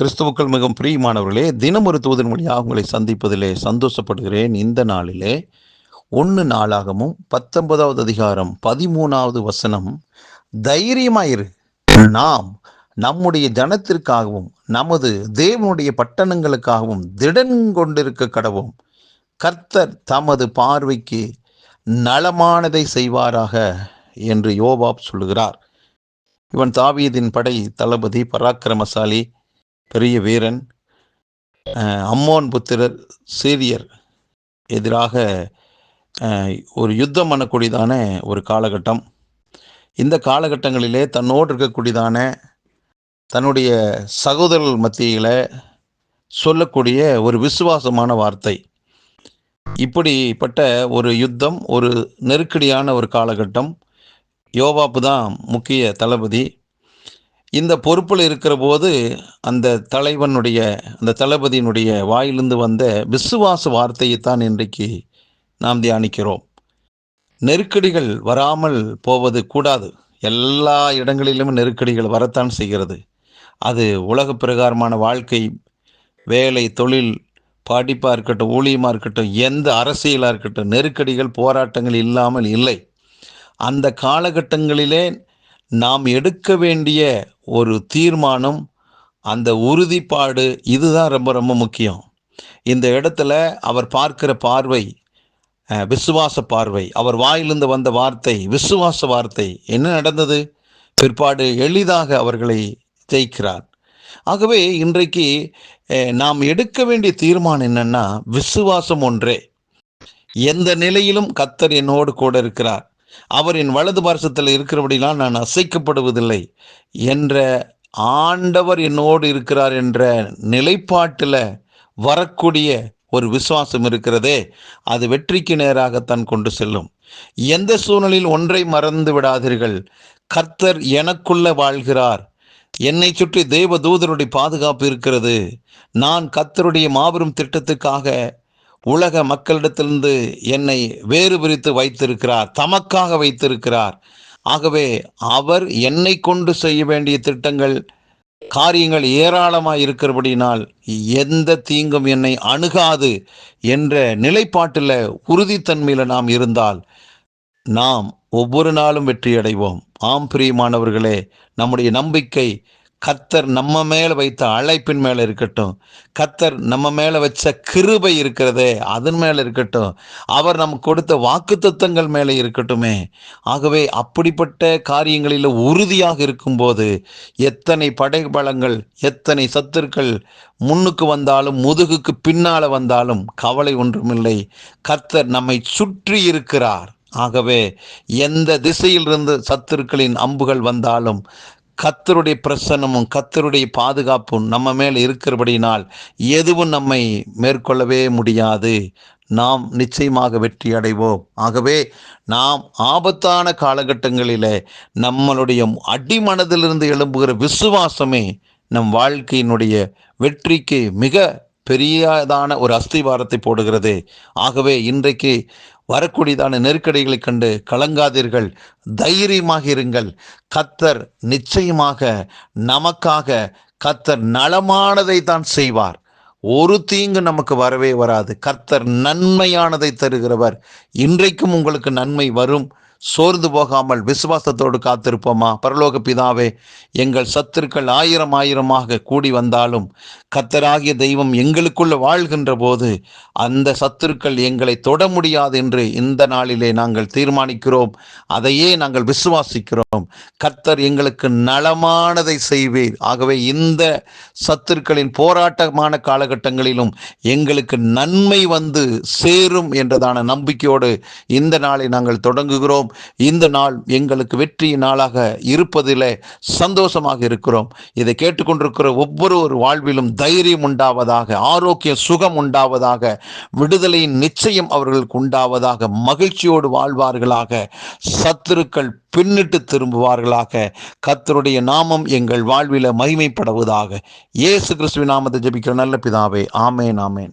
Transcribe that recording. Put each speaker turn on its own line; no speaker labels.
கிறிஸ்துவுக்கள் மிகவும் பிரியமானவர்களே தினம் ஒரு தூதன் மொழியாக உங்களை சந்திப்பதிலே சந்தோஷப்படுகிறேன். இந்த நாளிலே ஒன்று நாளாகவும் பத்தொன்பதாவது அதிகாரம் பதிமூணாவது வசனம் தைரியமாயிரு. நாம் நம்முடைய ஜனத்திற்காகவும் நமது தேவனுடைய பட்டணங்களுக்காகவும் திடன் கொண்டிருக்க கடவும். கர்த்தர் தமது பார்வைக்கு நலமானதை செய்வாராக என்று யோபாப் சொல்லுகிறார். இவன் தாவீதின் படை தளபதி பராக்கிரமசாலி பெரிய வீரன் அம்மோன் புத்திரர் சீரியர் எதிராக ஒரு யுத்தம் பண்ணக்கூடியதான ஒரு காலகட்டம். இந்த காலகட்டங்களிலே தன்னோடு இருக்கக்கூடியதான தன்னுடைய சகோதரர்கள் மத்தியில் சொல்லக்கூடிய ஒரு விசுவாசமான வார்த்தை. இப்படிப்பட்ட ஒரு யுத்தம் ஒரு நெருக்கடியான ஒரு காலகட்டம். யோவாப்பு தான் முக்கிய தளபதி. இந்த பொறுப்பில் இருக்கிற போது அந்த தலைவனுடைய அந்த தளபதியினுடைய வாயிலிருந்து வந்த விசுவாச வார்த்தையை தான் இன்றைக்கு நாம் தியானிக்கிறோம். நெருக்கடிகள் வராமல் போவது கூடாது. எல்லா இடங்களிலும் நெருக்கடிகள் வரத்தான் செய்கிறது. அது உலக பிரகாரமான வாழ்க்கை வேலை தொழில் படிப்பாக இருக்கட்டும் ஊழியமாக இருக்கட்டும் எந்த அரசியலாக இருக்கட்டும் நெருக்கடிகள் போராட்டங்கள் இல்லாமல் இல்லை. அந்த காலகட்டங்களிலே நாம் எடுக்க வேண்டிய ஒரு தீர்மானம் அந்த உறுதிப்பாடு இதுதான் ரொம்ப ரொம்ப முக்கியம். இந்த இடத்துல அவர் பார்க்கிற பார்வை விசுவாச பார்வை அவர் வாயிலிருந்து வந்த வார்த்தை விசுவாச வார்த்தை என்ன நடந்தது? பிற்பாடு எளிதாக அவர்களை ஜெயிக்கிறார். ஆகவே இன்றைக்கு நாம் எடுக்க வேண்டிய தீர்மானம் என்னன்னா விசுவாசம் ஒன்றே. எந்த நிலையிலும் கத்தர் என்னோடு கூட இருக்கிறார். அவரின் வலது பார்சத்தில் இருக்கிறபடினால் நான் அசைக்கப்படுவதில்லை என்ற ஆண்டவர் என்னோடு இருக்கிறார் என்ற நிலைப்பாட்டில் வரக்கூடிய ஒரு விசுவாசம் இருக்கிறதே அது வெற்றிக்கு நேராகத்தான் கொண்டு செல்லும். எந்த சூழ்நிலையில் ஒன்றை மறந்து விடாதீர்கள். கர்த்தர் எனக்குள்ள வாழ்கிறார். என்னை சுற்றி தேவ தூதருடைய பாதுகாப்பு இருக்கிறது. நான் கர்த்தருடைய மாபெரும் திட்டத்துக்காக உலக மக்களிடத்திலிருந்து என்னை வேறு பிரித்து வைத்திருக்கிறார் தமக்காக வைத்திருக்கிறார். ஆகவே அவர் என்னை கொண்டு செய்ய வேண்டிய திட்டங்கள் காரியங்கள் ஏராளமாக இருக்கிறபடினால் எந்த தீங்கும் என்னை அணுகாது என்ற நிலைப்பாட்டில் உறுதித்தன்மையில் நாம் இருந்தால் நாம் ஒவ்வொரு நாளும் வெற்றியடைவோம். ஆம் பிரியமானவர்களே நம்முடைய நம்பிக்கை கத்தர் நம்ம மேலே வைத்த அழைப்பின் மேலே இருக்கட்டும். கத்தர் நம்ம மேலே வச்ச கிருபை இருக்கிறதே அதன் மேலே இருக்கட்டும். அவர் நமக்கு கொடுத்த வாக்குத்தத்தங்கள் மேலே இருக்கட்டுமே. ஆகவே அப்படிப்பட்ட காரியங்களில் உறுதியாக இருக்கும்போது எத்தனை படைபலங்கள் எத்தனை சத்துருக்கள் முன்னுக்கு வந்தாலும் முதுகுக்கு பின்னால் வந்தாலும் கவலை ஒன்றுமில்லை. கத்தர் நம்மை சுற்றி இருக்கிறார். ஆகவே எந்த திசையிலிருந்து சத்துருக்களின் அம்புகள் வந்தாலும் கத்தருடைய பிரசன்னமும் கத்தருடைய பாதுகாப்பும் நம்ம மேல் இருக்கிறபடினால் எதுவும் நம்மை மேற்கொள்ளவே முடியாது. நாம் நிச்சயமாக வெற்றி அடைவோம். ஆகவே நாம் ஆபத்தான காலகட்டங்களிலே நம்மளுடைய அடிமனதிலிருந்து எழும்புகிற விசுவாசமே நம் வாழ்க்கையினுடைய வெற்றிக்கு மிக பெரியதான ஒரு அஸ்திவாரத்தை போடுகிறது. ஆகவே இன்றைக்கு வரக்கூடியதான நெருக்கடிகளை கண்டு கலங்காதீர்கள். தைரியமாக இருங்கள். கத்தர் நிச்சயமாக நமக்காக கத்தர் நலமானதை தான் செய்வார். ஒரு தீங்கு நமக்கு வரவே வராது. கர்த்தர் நன்மையானதை தருகிறவர். இன்றைக்கும் உங்களுக்கு நன்மை வரும். சோர்ந்து போகாமல் விசுவாசத்தோடு காத்திருப்போமா? பரலோக பிதாவே எங்கள் சத்துருக்கள் ஆயிரம் ஆயிரமாக கூடி வந்தாலும் கத்தராகிய தெய்வம் எங்களுக்குள்ள வாழ்கின்ற போது அந்த சத்துருக்கள் எங்களை தொட முடியாது என்று இந்த நாளிலே நாங்கள் தீர்மானிக்கிறோம். அதையே நாங்கள் விசுவாசிக்கிறோம். கத்தர் எங்களுக்கு நலமானதை செய்வீர். ஆகவே இந்த சத்துருக்களின் போராட்டமான காலகட்டங்களிலும் எங்களுக்கு நன்மை வந்து சேரும் என்றதான நம்பிக்கையோடு இந்த நாளை நாங்கள் தொடங்குகிறோம். இந்த நாள் எங்களுக்கு வெற்றியின் நாளாக இருப்பதிலே சந்தோஷமாக இருக்கிறோம். இதை கேட்டுக்கொண்டிருக்கிற ஒவ்வொரு ஒரு வாழ்விலும் தைரியம் உண்டாவதாக ஆரோக்கிய சுகம் உண்டாவதாக விடுதலையின் நிச்சயம் அவர்களுக்கு உண்டாவதாக மகிழ்ச்சியோடு வாழ்வார்களாக சத்துருக்கள் பின்னிட்டு திரும்புவார்களாக கத்தருடைய நாமம் எங்கள் வாழ்வில மகிமைப்படுவதாக. இயேசு கிறிஸ்துவின் நாமத்தை ஜபிக்கிற நல்ல பிதாவே ஆமேன் ஆமேன்.